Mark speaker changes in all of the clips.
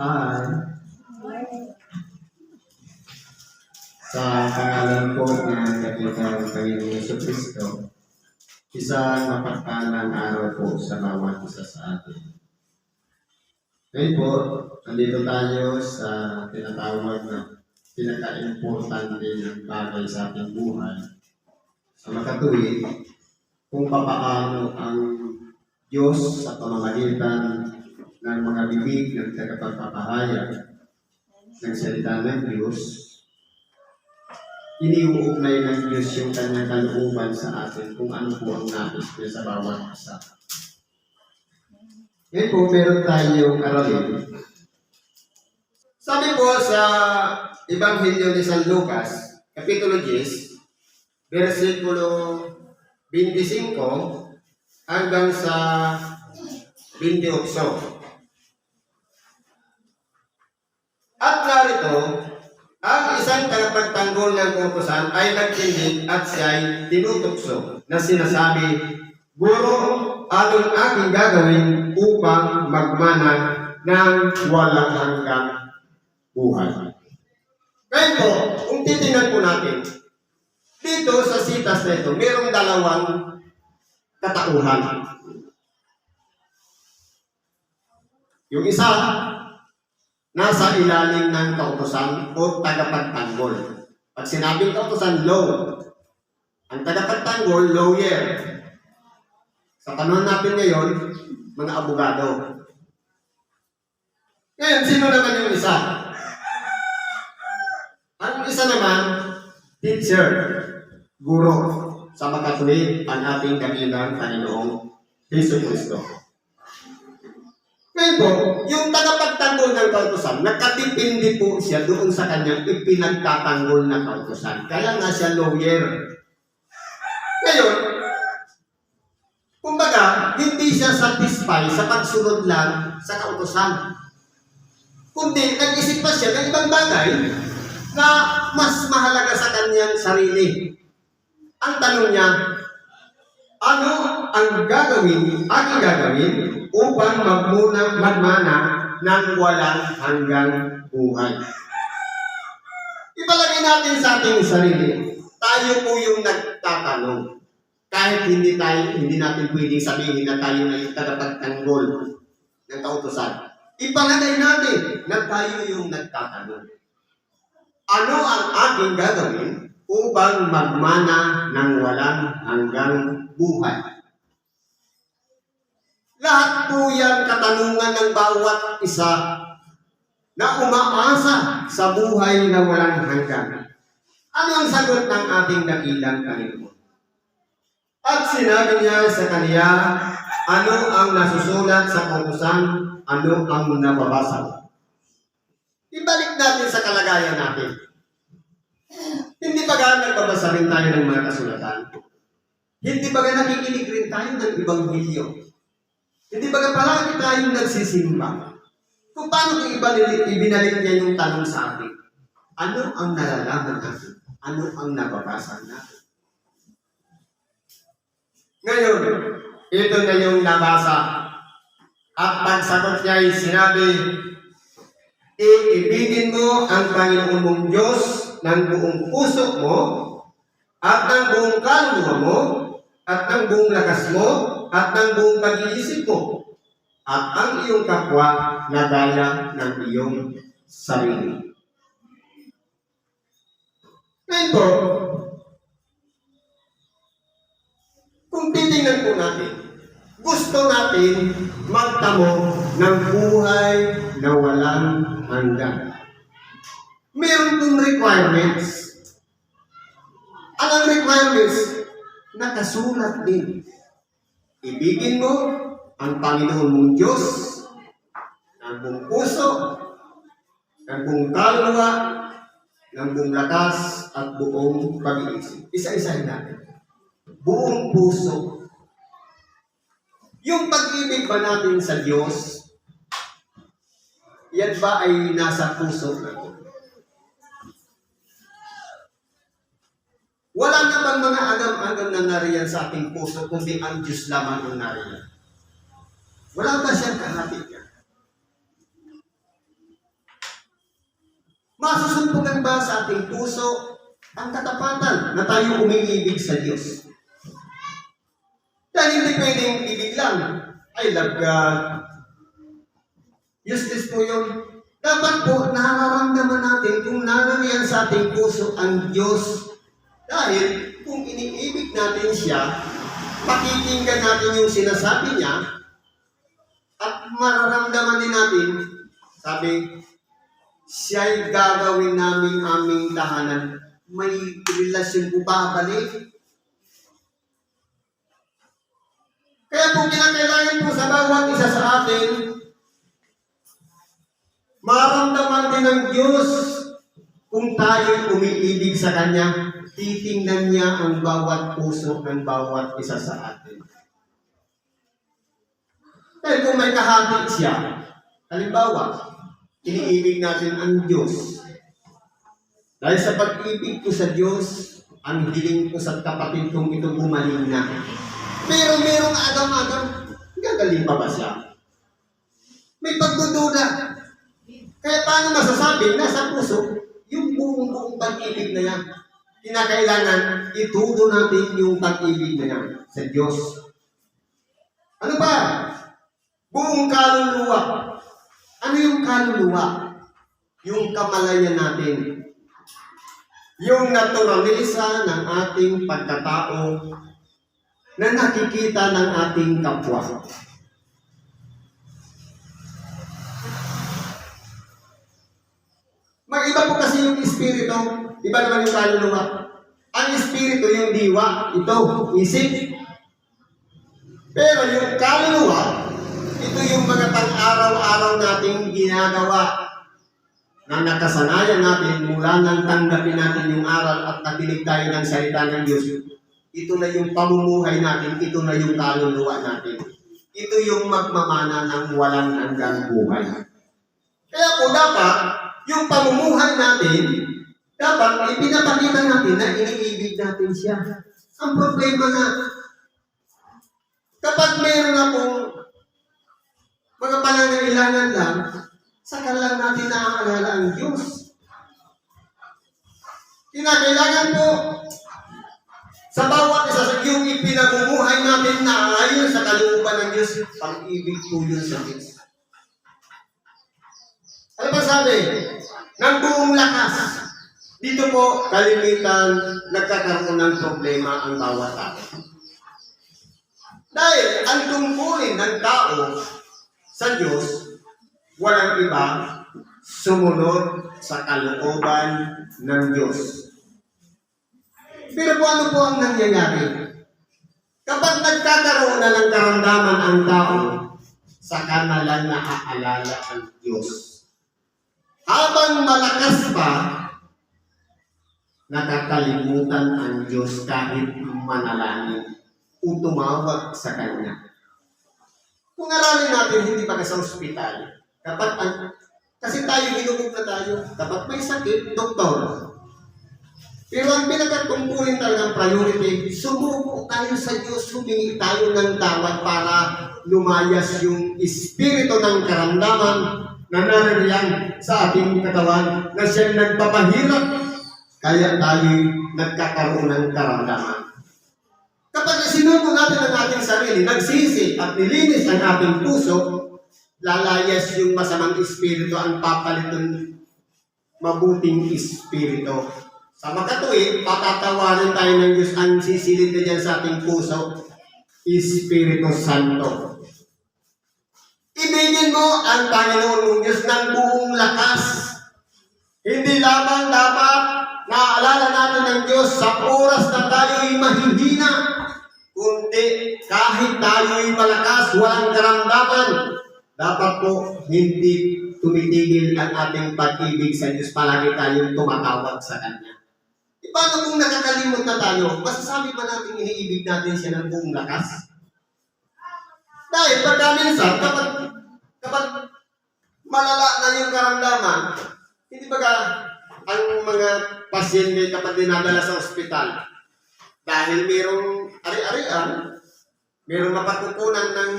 Speaker 1: Hi. Sa pangalan po ng Kapitang Panginoong Yeso Cristo, isang mapagpalang araw po sa bawat isa sa atin. Ngayon po, nandito tayo sa tinatawag na pinaka-importante ng bagay sa ating buhay. Sa makatuwid, kung papaano ang Diyos sa pamamagitan ng mga bibig ng tagapagpapahayag ng salita ng Diyos, iniuugnay ng Diyos yung kanyang kalooban sa atin kung ano po ang nais niya sa bawat isa. Ngayon po, meron tayong aralin. Sabi po sa Ebanghelyo ni San Lucas, Kapitulo 10, versikulo 25 hanggang sa 28. At narito, ang isang tagapagtanggol ng utusan ay nagtindig at siya'y tinutukso na sinasabi, Guro, anong aking gagawin upang magmana ng walang hanggang buhay? Ngayon po, kung titingnan po natin, dito sa sitas na ito, mayroong dalawang katauhan. Yung isa, nasa ilalim ng kautosan o tagapagtanggol. Pag sinabing kautosan, law. Ang tagapagtanggol, lawyer. Sa panahon natin ngayon, mga abogado. Ngayon, sino naman yung isa? Ang isa naman, teacher, guro, sa makatuwid ang ating kanilang Panginoong Heso Kristo. Po, yung tagapagtanggol ng kautosan, nakatipindi po siya doon sa kanyang ipinagtatanggol na kautosan. Kaya nga siya lawyer. Ngayon, kumbaga, hindi siya satisfy sa pagsunod lang sa kautosan. Kundi, nag-isip pa siya ng ibang bagay na mas mahalaga sa kanyang sarili. Ang tanong niya, ano ang gagawin, aking gagawin upang magmuna, magmana ng walang hanggang buhay? Ipalagay natin sa ating sarili, tayo po yung nagtatanong. Kahit hindi tayo, hindi natin pwedeng sabihin na tayo na yung tagapagtanggol ng kautosan. Ipalagay natin na tayo yung nagtatanong. Ano ang aking gagawin upang magmana ng walang hanggang buhay? Lahat po yan katanungan ng bawat isa na umaasa sa buhay na walang hanggan. Ano ang sagot ng ating dakilang Panginoon? At sinabi niya sa kanya, ano ang nasusulat sa kautusan, ano ang nababasa. Ibalik natin sa kalagayan natin. Hindi ba ga nagbabasa rin tayo ng mga kasulatan? Hindi ba ga nakikinig rin tayo ng Ebanghelyo? Hindi ba ga palagi tayong nagsisimba? Kung paano kung ibalik, ibinalik niya yung tanong sa atin? Ano ang nalalaman natin? Ano ang nababasa natin? Ngayon, ito na yung nabasa. At pagsagot niya ay sinabi, Iibigin mo ang Panginoon mong Diyos ng buong puso mo, at ng buong kaluluwa mo, at ng buong lakas mo, at ng buong pag-iisip mo, at ang iyong kapwa na gaya ng iyong sarili. Ngayon po, kung titingnan po natin, gusto natin magtamo ng buhay na walang hanggan. Meron pong requirements. Anong requirements? Nakasulat din. Ibigin mo ang Panginoon mong Diyos ng buong puso, ng buong kaluluwa, ng buong lakas at buong pag-iisip. Isa-isahin natin. Buong puso. Yung pag-ibig ba natin sa Diyos, yan ba ay nasa puso natin? Wala namang mga agam-agam na nariyan sa ating puso, kundi ang Diyos lamang ang nariyan. Walang ka siya kahati ka. Masusuntukan ba sa ating puso ang katapatan na tayo umiibig sa Diyos? Dahil hindi pwedeng ibig lang. I love God. Useless po yun. Dapat po, nararamdaman natin kung nanamihan sa ating puso ang Diyos dahil kung iniibig natin siya, pakikinggan natin yung sinasabi niya at mararamdaman din natin, sabi, siya'y gagawin namin aming tahanan. May relasyon po babalik. Kaya po kinakailangan po sa bawat isa sa atin, maramdaman din ng Diyos kung tayo'y umiibig sa Kanya titingnan niya ang bawat puso ng bawat isa sa atin. Dahil kung may kahati siya, halimbawa, iniibig natin ang Diyos. Dahil sa pag-ibig ko sa Diyos, ang hiling ko sa kapatid kong ito gumaling na. Pero merong agam-agam, gagaling pa ba siya? May pagdududa. Kaya paano masasabi? Nasa puso, yung buong-buong pag-ibig na yan kinakailangan itudo natin yung pag-ibig na sa Diyos. Ano ba? Buong kaluluwa. Ano yung kaluluwa? Yung kamalayan natin. Yung naturalisa ng ating pagkatao na nakikita ng ating kapwa. Mag-iba po kasi yung espiritu Iba naman yung kaluluwa. Ang espiritu, yung diwa, ito, isip. Pero yung kaluluwa, ito yung mga pang-araw-araw nating ginagawa na nakasanayan natin mula nang tanggapin natin yung aral at nakinig tayo ng salita ng Diyos. Ito na yung pamumuhay natin, ito na yung kaluluwa natin. Ito yung magmamana ng walang hanggang buhay. Kaya po dapat, yung pamumuhay natin, dapat ipinapakita natin na iniibig natin siya. Ang problema na kapag mayroon akong mga panangailangan lang, saka lang natin naaalala ang Diyos. Kinakailangan po sa bawat isa sa yung ipinamumuhay natin na ayon sa kalooban ng Diyos, pag-ibig po yun sa Diyos. Ano ba sabi? Nang buong lakas, dito po, kalimitan, nagkakaroon ng problema ang bawat tao. Dahil ang tungkulin ng tao sa Diyos, walang iba, sumunod sa kalooban ng Diyos. Pero po ano po ang nangyayari? Kapag nagkakaroon na ng karamdaman ang tao, saka na lang ang Diyos. Habang malakas pa nakakalimutan ang Diyos kahit manalangin o tumawag sa Kanya. Kung aralin natin, hindi baga sa ospital, kapag ang, kasi tayo, ginugod na tayo, kapag may sakit, doktor. Pero ang pinagkatungkulin talagang priority, sumuko tayo sa Diyos, humingi tayo ng tawad para lumayas yung espiritu ng karamdaman na naririyan sa ating katawan na siyang nagpapahirap kaya tayo nagkakaroon ng karamdaman. Kapag isinuko natin ang ating sarili, nagsisi at nilinis ang ating puso, lalayas yung masamang espiritu ang papalit ng mabuting espiritu. Sa makatuwid, patatawanan tayo ng Diyos ang sisilid na dyan sa ating puso, Espiritu Santo. Ibigin mo ang Panginoon mong Diyos ng buong lakas. Hindi lamang dapat naaalala natin ng Diyos sa oras na tayo'y mahihina, kundi kahit tayo'y malakas, walang karamdaman, dapat po hindi tumitigil ang ating pag-ibig sa Diyos, palagi tayong tumatawag sa Kanya. E paano kung nakakalimot na tayo, masasabi ba natin iniibig natin siya ng buong lakas? Dahil pagka minsan, kapag, kapag malala na yung karamdaman, hindi ba ka ang mga pasyente kapag dinadala sa ospital dahil mayroong ari-arian, mayroong mapatutunan ng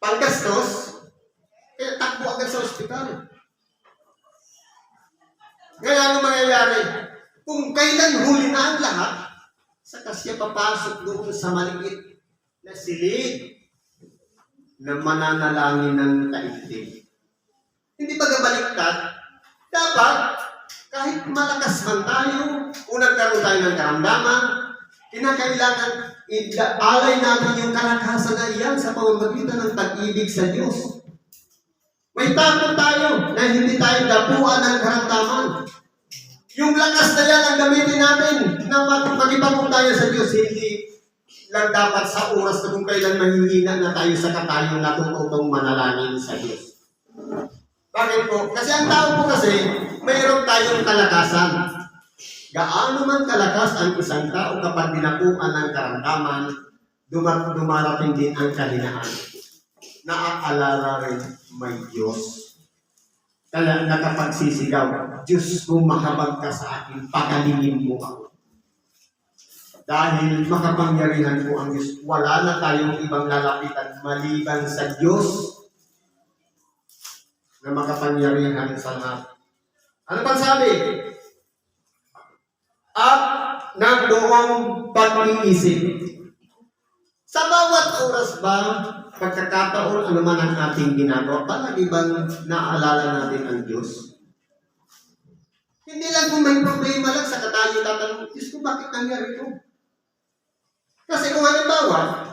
Speaker 1: panggastos, kaya takbo agad sa ospital. Ngayon, ano mangyayari? Kung kailan huli na ang lahat, saka siya papasok doon sa maliit na silid na mananalangin ng kaibig. Hindi ba baliktad? Dapat, kahit malakas man tayo, kung nagkaroon tayo ng karamdaman, kinakailangan i-alay natin yung kalakasan na iyan sa pamamagitan ng pag-ibig sa Diyos. May takot tayo na hindi tayo dapuan ng karamdaman. Yung lakas na yan ang gamitin natin na mag- magipagong tayo sa Diyos, hindi lang dapat sa oras na kung kailan mahihina na tayo sa katayong natututong manalangin sa Diyos. Bakit po? Kasi ang tao po kasi, mayroon tayong kalakasan. Gaano man kalakas ang isang tao kapag dinapuan ng karamdaman, duma- dumarating din ang kahinaan. Naaalala rin may Diyos. Kaya nakapagsisigaw, Diyos ko mahabag ka sa akin, pagalingin mo ako. Dahil makapangyarihan po ang Diyos, wala na tayong ibang lalapitan maliban sa Diyos na makapangyarihan sa lahat. Ano pang sabi? At nagdoong pag-iisip. Sa bawat oras ba, pagkakataon, ano man ang ating ginagawa, palagi bang naalala natin ang Diyos? Hindi lang kung may problema lang sa katayo tatanong, Diyos ko, bakit nangyari ito? Kasi kung halimbawa,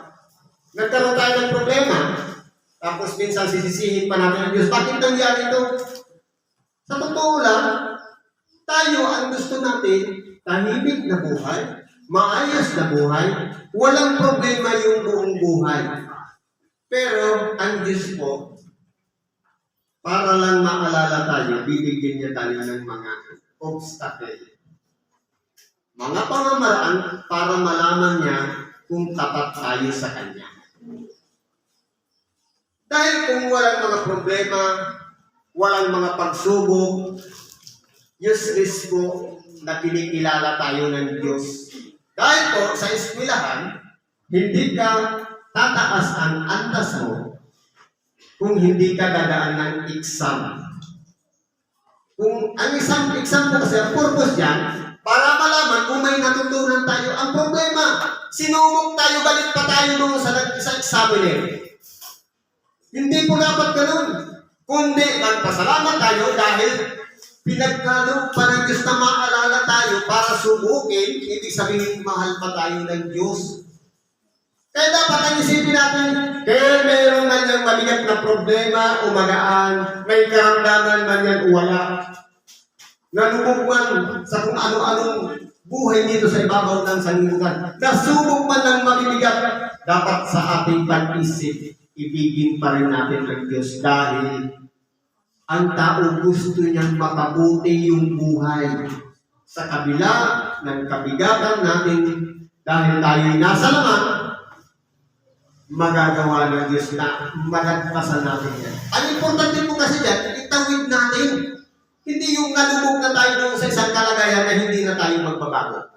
Speaker 1: nagkaroon tayo ng problema, tapos minsan sisisihin pa natin ang Diyos, bakit nangyari ito? Sa totoo lang, tayo ang gusto natin, tahimik na buhay, maayos na buhay, walang problema yung buong buhay. Pero ang Diyos po, para lang maalala tayo, bibigyan niya tayo ng mga obstacle. Mga pamamaraan para malaman niya kung tapat tayo sa Kanya. Dahil kung walang mga problema, walang mga pagsubok, useless po na kinikilala tayo ng Diyos. Dahil po sa eskwelahan, hindi ka tataas ang antas mo kung hindi ka dadaan ng exam. Kung ang isang exam po kasi, ang purpose yan, para malaman kung may natutunan tayo. Ang problema, sinumok tayo, balik pa tayo nung sa, sa examiner. Hindi po dapat ganun. Kundi magpasalamat tayo dahil pinagkalo pa ng Diyos na maalala tayo para subukin, ibig sabihin mahal pa tayo ng Diyos. Kaya dapat ang isipin natin, kaya mayroon man yung mabigat na problema o magaan, may karamdaman man yan o wala. Nalubog man sa kung ano-anong buhay dito sa ibabaw ng sanlibutan. Nasubok man ng mabibigat, dapat sa ating pag-isip, ibigin pa rin natin ang Diyos dahil ang tao gusto niyang mapabuti yung buhay. Sa kabila ng kabigatan natin, dahil tayo'y nasa laman, magagawa ng Diyos na malagpasan natin yan. Ang importante po kasi dyan, itawid natin. Hindi yung nalubog na tayo doon sa isang kalagayan na hindi na tayo magbabago.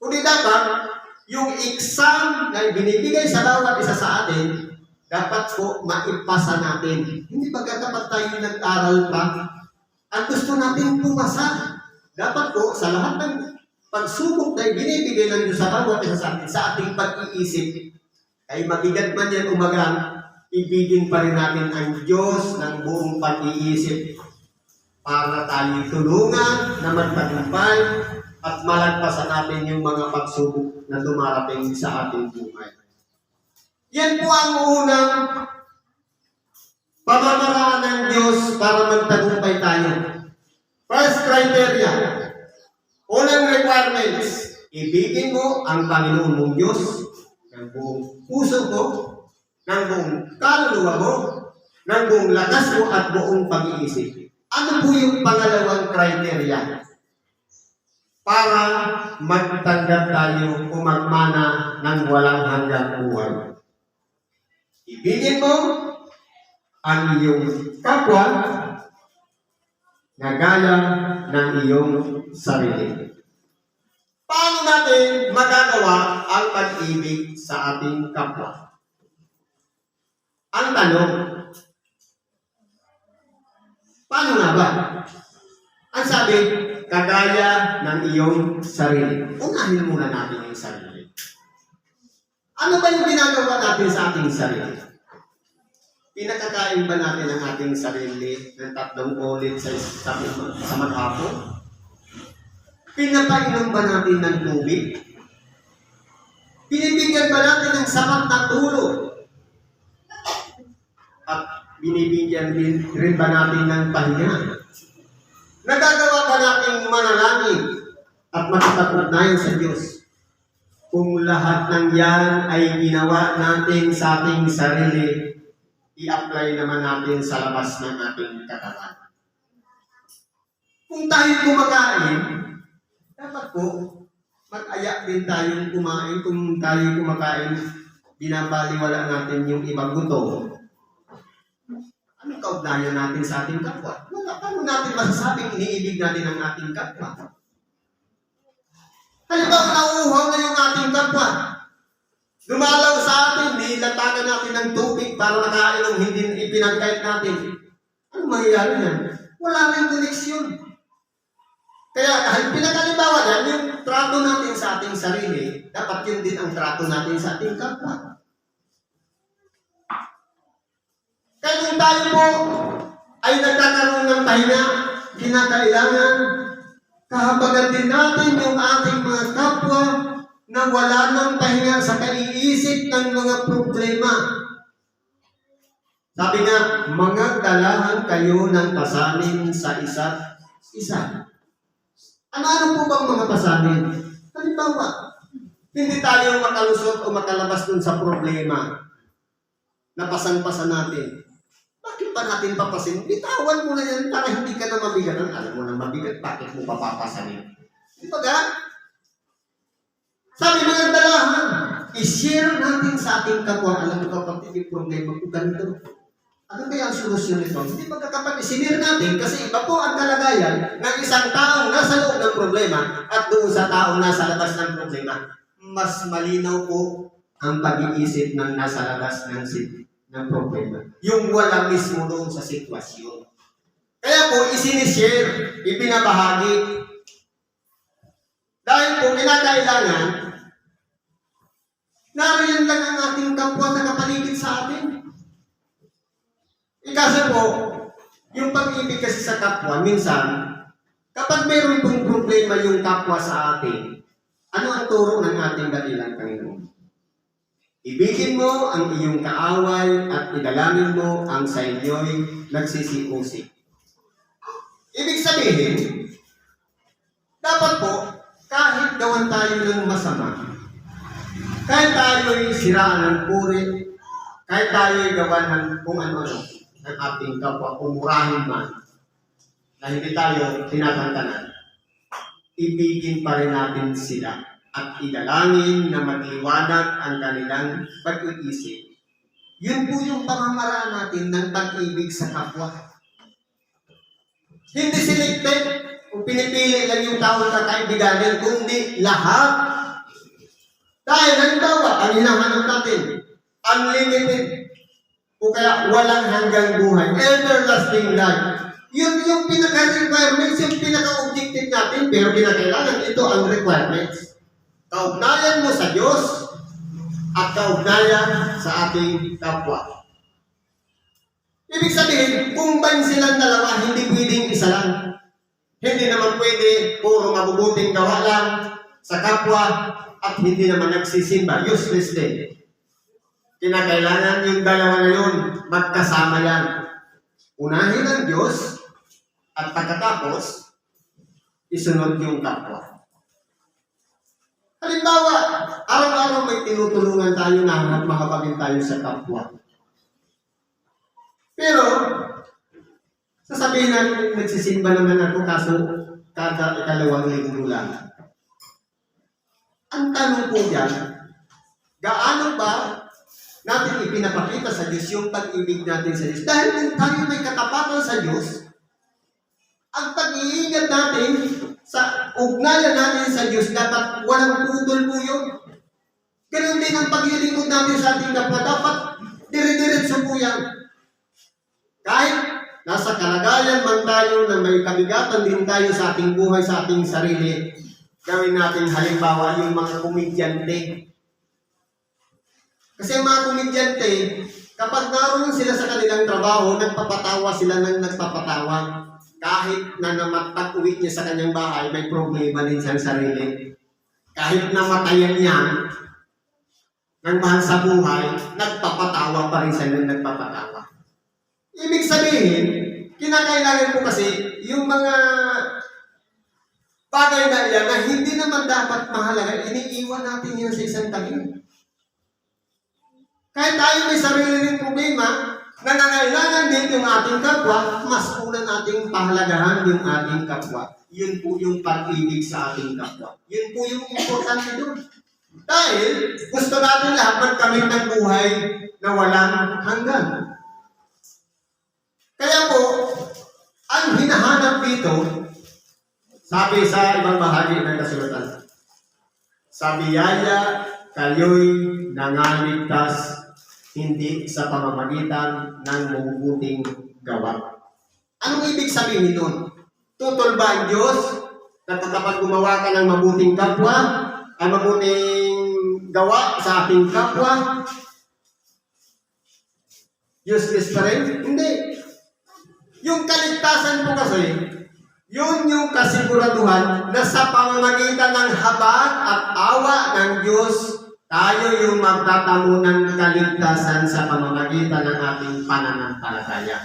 Speaker 1: Kundi dapat, yung exam na binibigay sa bawat isa sa atin, dapat po maipasa natin. Hindi ba dapat tayo nag-aral pa? Ang gusto natin pumasa. Dapat po sa lahat ng pagsubok na binibigay ng Diyos sa bawat isa sa atin, sa ating pag-iisip, ay mabigat man yan umaga, ibigin pa rin natin ang Diyos ng buong pag-iisip para tayo tulungan na magtagumpay at malagpasan natin yung mga pagsubok na dumarating sa ating buhay. Yan po ang unang pamamaraan ng Diyos para magtagumpay tayo. First criteria, unang requirements, ibigin mo ang Panginoon mong Diyos ng buong puso mo, ng buong kaluluwa mo, ng buong lakas mo at buong pag-iisip. Ano po yung pangalawang criteria? Para magtanggap tayo o magmana ng walang hanggang buhay. Ibigin mo ang iyong kapwa na gaya ng iyong sarili. Paano natin magagawa ang pag-ibig sa ating kapwa? Ang tanong, paano nga ba? Ang sabi kagaya ng iyong sarili. Unahin muna natin yung sarili. Ano ba yung ginagawa natin sa ating sarili? Pinakakain ba natin ang ating sarili ng tatlong ulit sa, sa, sa maghapon? Pinapainom ba natin ng tubig? Binibigyan ba natin ng sapat na tulog? At binibigyan din rin ba natin ng pahinga? Nagagawa ba natin manalangin at makipag-ugnayan sa Diyos? Kung lahat ng yan ay ginawa natin sa ating sarili, i-apply naman natin sa labas ng ating katawan. Kung tayo kumakain, dapat po mag-aya din tayong kumain. Kung tayo kumakain, binabaliwala natin yung ibang gutom. Anong kaugnayan natin sa ating kapwa? Paano natin masasabing iniibig natin ang ating kapwa? Halimbawa, nauuhaw na yung ating kapwa. Dumalaw sa atin, nilatagan natin ng tubig para nakainom, hindi ipinagkait natin. Ano mangyayari yan? Wala na yung koneksyon. Kaya kahit pinakalimbawa yan, yung trato natin sa ating sarili, dapat yun din ang trato natin sa ating kapwa. Kaya kung tayo po ay nagkakaroon ng pahinga, kinakailangan, kahabagan din natin yung ating mga na wala ng pahinga sa kaiisip ng mga problema. Sabi nga, mga dalahan kayo ng pasanin sa isa't isa. Ano-ano po bang mga pasanin? Halimbawa, hindi tayo makalusot o makalabas dun sa problema na pasan-pasan natin. Bakit pa natin papasin? Bitawan mo na yan para hindi ka na mabigatan. Alam mo na mabigat, bakit mo papapasanin? Di ba? Sabi mga dalahan, i-share natin sa ating kapwa. Alam mo kapatid, yung problema ko ganito. Ano kaya ang solusyon nito? Hindi ba kapag isinir natin kasi iba po ang kalagayan ng isang taong nasa loob ng problema at doon sa taong nasa labas ng problema. Mas malinaw po ang pag-iisip ng nasa labas ng ng problema. Yung wala mismo doon sa sitwasyon. Kaya po, isinishare, ipinabahagi. Dahil po, kinakailangan, nariyan lang ang ating kapwa na kapaligid sa atin. Kasi po, yung pag-ibig kasi sa kapwa, minsan, kapag mayroon pong problema yung kapwa sa atin, ano ang turo ng ating dakilang Panginoon? Ibigin mo ang iyong kaaway at idalangin mo ang sa inyo'y nagsisiusik. Ibig sabihin, dapat po, kahit gawan tayo ng masama, kahit tayo'y siraan ng puri, kahit tayo'y gawan ng kung ano-ano, ng ating kapwa, umurahin man, na hindi tayo tinatantanan, ibigin pa rin natin sila at idalangin na magliwanag ang kanilang pag-iisip. Yun po yung pamamaraan natin ng pag-ibig sa kapwa. Hindi selected o pinipili lang yung taong kakaibiganin, kundi lahat. Dahil halimbawa, ang hinahanap natin, unlimited o kaya walang hanggang buhay, everlasting life. Yun yung pinaka-requirements, yung pinaka-objective natin, pero pinakailangan ito ang requirements. Kaugnayan mo sa Diyos at kaugnayan sa ating kapwa. Ibig sabihin, kung ban silang dalawa, hindi pwedeng isa lang. Hindi naman pwede puro mabubuting gawa lang sa kapwa at hindi naman nagsisimba. Useless din. Kinakailangan yung dalawa na yun, magkasama yan. Unahin ang Diyos at pagkatapos, isunod yung kapwa. Halimbawa, araw-araw may tinutulungan tayo na hanap makapagin tayo sa kapwa. Pero, sasabihin natin, nagsisimba naman ako kaso kada ikalawang linggo lang. Ang tanong po dyan, gaano ba natin ipinapakita sa Diyos yung pag-ibig natin sa Diyos? Dahil kung tayo may katapatan sa Diyos, ang pag-iingat natin sa ugnayan natin sa Diyos, dapat walang putol po yun. Ganun din ang paglilingkod natin sa ating kapwa. Dapat dire-diretso po yan. Kahit nasa kalagayan man tayo na may kabigatan din tayo sa ating buhay, sa ating sarili, gawin natin halimbawa yung mga komedyante. Kasi mga komedyante, kapag naroon sila sa kanilang trabaho, nagpapatawa sila ng nagpapatawa. Kahit na namatag uwi niya sa kanyang bahay, may problema din siyang sarili. Kahit namatayan niya ng mahal sa buhay, nagpapatawa pa rin siya ng nagpapatawa. Ibig sabihin, kinakailangan ko kasi yung mga bagay na yan na hindi naman dapat mahalaga, iniiwan natin yan sa isang tabi. Kahit tayo may sarili rin problema, nangangailangan din yung ating kapwa, mas una nating pahalagahan yung ating kapwa. Yun po yung pag-ibig sa ating kapwa. Yun po yung importante doon. Dahil gusto natin lahat magkamit ng buhay na walang hanggan. Kaya po, ang hinahanap dito, sabi sa ibang bahagi ng kasulatan, sa biyaya, kayo'y nangaligtas hindi sa pamamagitan ng mabubuting gawa. Anong ibig sabihin nun? Tutol ba ang Diyos na kapag gumawa ka ng mabuting kapwa, ay mabuting gawa sa ating kapwa, useless pa rin? Hindi. Yung kaligtasan po kasi, yun yung kasiguraduhan na sa pamamagitan ng habag at awa ng Diyos, tayo yung magtatamo ng kaligtasan sa pamamagitan ng ating pananampalataya.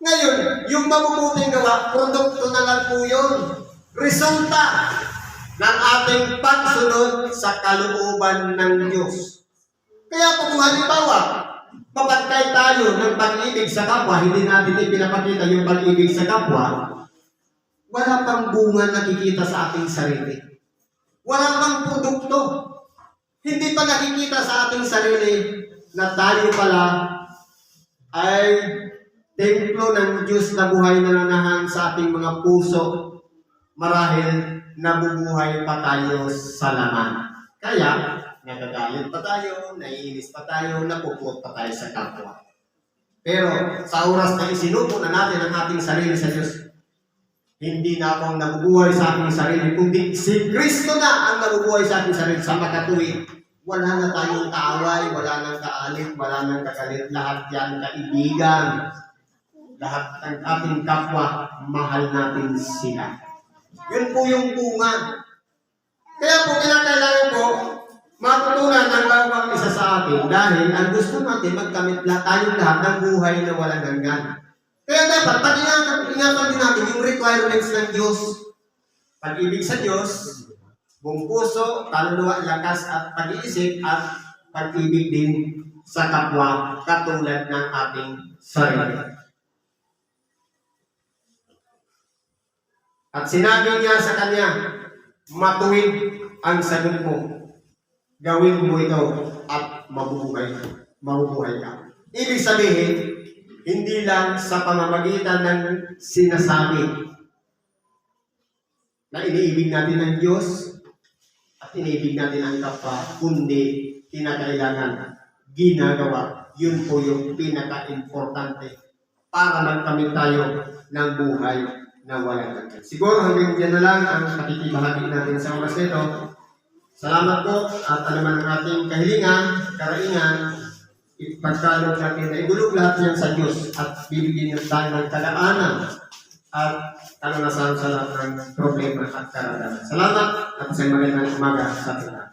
Speaker 1: Ngayon, yung mabubuting gawa, produkto na lang po yun. Resulta ng ating pagsunod sa kalooban ng Diyos. Kaya po kung halimbawa, mapagkay tayo ng pag-ibig sa kapwa, hindi natin ipinapakita yung pag-ibig sa kapwa, wala pang bunga nakikita sa ating sarili. Wala pang produkto. Hindi pa nakikita sa ating sarili na tayo pala ay templo ng Diyos na buhay na nanahan sa ating mga puso marahil nabubuhay pa tayo sa laman. Kaya, nagagalit pa tayo, naiinis pa tayo, napupot pa tayo sa kapwa. Pero sa oras na isinupo na natin ang ating sarili sa Diyos, hindi na akong nabubuhay sa aking sarili, kundi si Kristo na ang nabubuhay sa aking sarili sa makatuwid. Wala na tayong kaaway, wala nang kaalit, wala nang kagalit. Lahat yan kaibigan. Lahat ng ating kapwa, mahal natin sila. Yun po yung bunga. Kaya po, kinakailangan po, matutunan ng bawat isa sa atin dahil ang gusto natin magkamit lahat, tayong lahat ng buhay na walang hanggan. Kaya dapat, pag-ingatan ingatan din natin yung requirements ng Diyos. Pag-ibig sa Diyos, buong puso, kaluluwa, lakas at pag-iisip at pag-ibig din sa kapwa katulad ng ating sarili. At sinabi niya sa kanya, matuwid ang sagot mo. Gawin mo ito at mabubuhay ka. Mabubuhay ka. Ibig sabihin, hindi lang sa pamamagitan ng sinasabi na iniibig natin ng Diyos at iniibig natin ang kapwa, kundi kinakailangan ginagawa. Yun po yung pinaka-importante para magkamit tayo ng buhay na walang hanggan. Siguro hanggang dyan na lang ang pakikibahagi natin sa oras nito. Salamat po at alaman ang ating kahilingan, karaingan, ipagkalog natin na igulog lahat yan sa Diyos at bibigyan niyo tayo ng kalaanan at kalanasan sa lahat ng problema at karanasan. Salamat at sa magandang umaga sa lahat.